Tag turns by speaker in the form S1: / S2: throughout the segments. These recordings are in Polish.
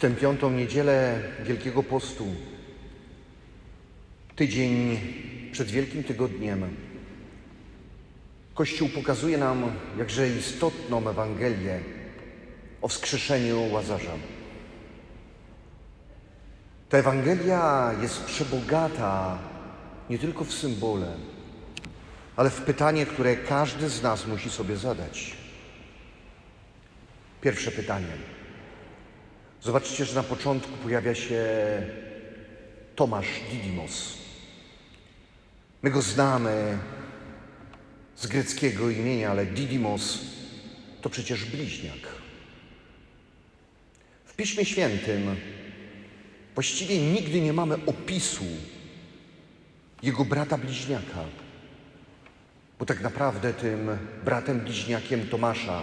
S1: tę piątą niedzielę Wielkiego Postu, tydzień przed Wielkim Tygodniem, Kościół pokazuje nam jakże istotną Ewangelię o wskrzeszeniu Łazarza. Ta Ewangelia jest przebogata nie tylko w symbole, ale w pytanie, które każdy z nas musi sobie zadać. Pierwsze pytanie. Zobaczcie, że na początku pojawia się Tomasz Didymos. My go znamy z greckiego imienia, ale Didymos to przecież bliźniak. W Piśmie Świętym właściwie nigdy nie mamy opisu jego brata bliźniaka, bo tak naprawdę tym bratem bliźniakiem Tomasza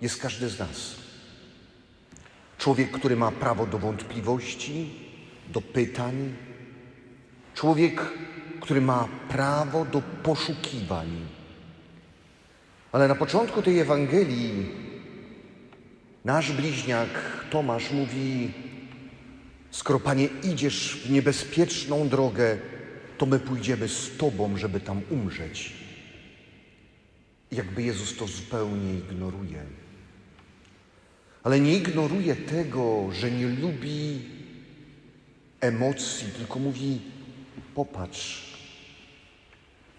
S1: jest każdy z nas. Człowiek, który ma prawo do wątpliwości, do pytań, człowiek, który ma prawo do poszukiwań. Ale na początku tej Ewangelii nasz bliźniak Tomasz mówi: Skoro panie idziesz w niebezpieczną drogę, to my pójdziemy z tobą, żeby tam umrzeć. Jakby Jezus to zupełnie ignoruje. Ale nie ignoruje tego, że nie lubi emocji, tylko mówi: Popatrz,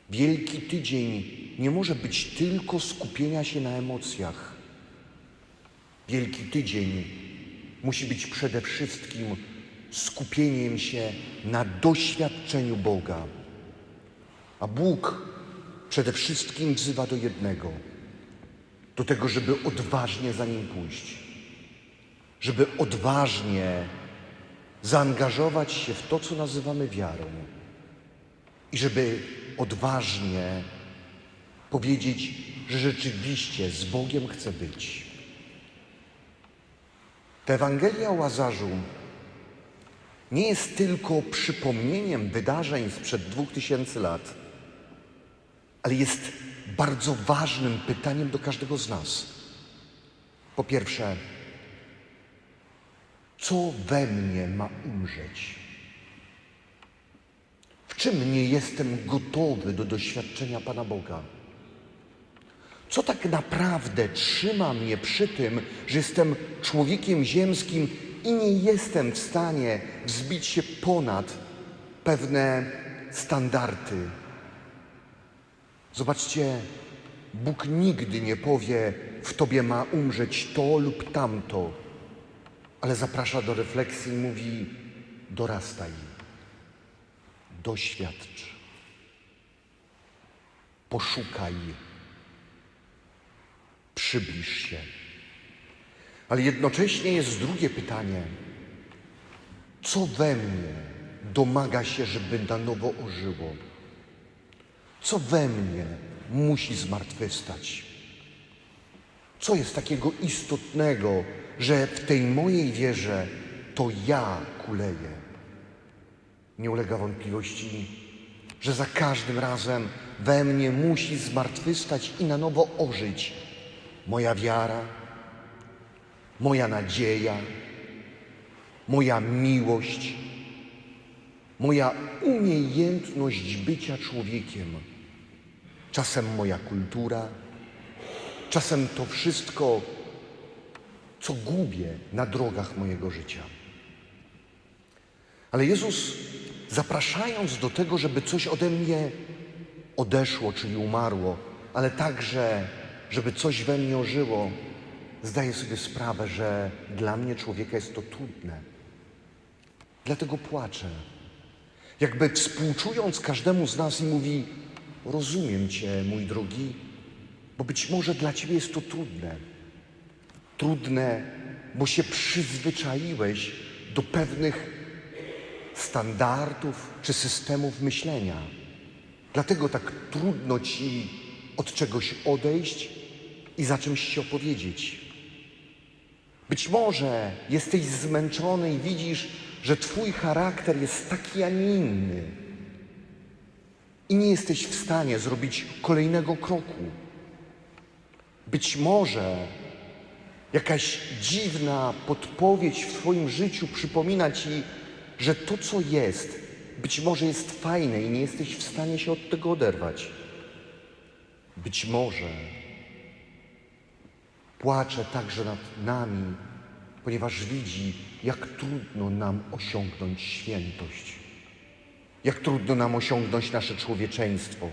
S1: Wielki Tydzień nie może być tylko skupienia się na emocjach. Wielki Tydzień musi być przede wszystkim skupieniem się na doświadczeniu Boga. A Bóg przede wszystkim wzywa do jednego: do tego, żeby odważnie za nim pójść, żeby odważnie zaangażować się w to, co nazywamy wiarą i żeby odważnie powiedzieć, że rzeczywiście z Bogiem chcę być. Ta Ewangelia o Łazarzu nie jest tylko przypomnieniem wydarzeń sprzed dwóch tysięcy lat, ale jest bardzo ważnym pytaniem do każdego z nas. Po pierwsze, co we mnie ma umrzeć? W czym nie jestem gotowy do doświadczenia Pana Boga? Co tak naprawdę trzyma mnie przy tym, że jestem człowiekiem ziemskim i nie jestem w stanie wzbić się ponad pewne standardy? Zobaczcie, Bóg nigdy nie powie, w tobie ma umrzeć to lub tamto, ale zaprasza do refleksji mówi: dorastaj, doświadcz, poszukaj, przybliż się. Ale jednocześnie jest drugie pytanie: co we mnie domaga się, żeby na nowo ożyło? Co we mnie musi zmartwychwstać? Co jest takiego istotnego, że w tej mojej wierze to ja kuleję? Nie ulega wątpliwości, że za każdym razem we mnie musi zmartwychwstać i na nowo ożyć moja wiara, moja nadzieja, moja miłość, moja umiejętność bycia człowiekiem. Czasem moja kultura, czasem to wszystko, co gubię na drogach mojego życia. Ale Jezus, zapraszając do tego, żeby coś ode mnie odeszło, czyli umarło, ale także, żeby coś we mnie ożyło, zdaje sobie sprawę, że dla mnie człowieka jest to trudne. Dlatego płaczę. Jakby współczując każdemu z nas i mówi: Rozumiem Cię, mój drogi, bo być może dla Ciebie jest to trudne. Trudne, bo się przyzwyczaiłeś do pewnych standardów czy systemów myślenia. Dlatego tak trudno Ci od czegoś odejść i za czymś się opowiedzieć. Być może jesteś zmęczony i widzisz, że Twój charakter jest taki, a nie inny. I nie jesteś w stanie zrobić kolejnego kroku. Być może Jakaś dziwna podpowiedź w Twoim życiu przypomina Ci, że to, co jest, być może jest fajne i nie jesteś w stanie się od tego oderwać. Być może płacze także nad nami, ponieważ widzi, jak trudno nam osiągnąć świętość, jak trudno nam osiągnąć nasze człowieczeństwo,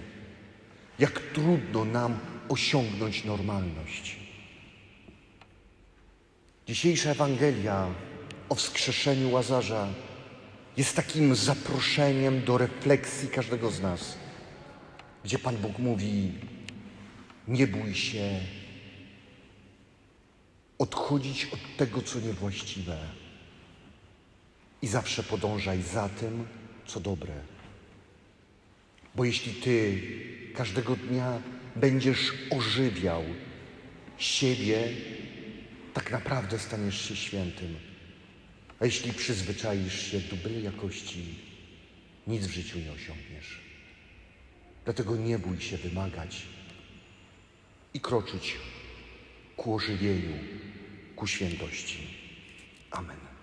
S1: jak trudno nam osiągnąć normalność. Dzisiejsza Ewangelia o wskrzeszeniu Łazarza jest takim zaproszeniem do refleksji każdego z nas, gdzie Pan Bóg mówi: Nie bój się odchodzić od tego, co niewłaściwe, i zawsze podążaj za tym, co dobre. Bo jeśli Ty każdego dnia będziesz ożywiał siebie, tak naprawdę staniesz się świętym. A jeśli przyzwyczaisz się do byle jakości, nic w życiu nie osiągniesz. Dlatego nie bój się wymagać i kroczyć ku ożywieniu, ku świętości. Amen.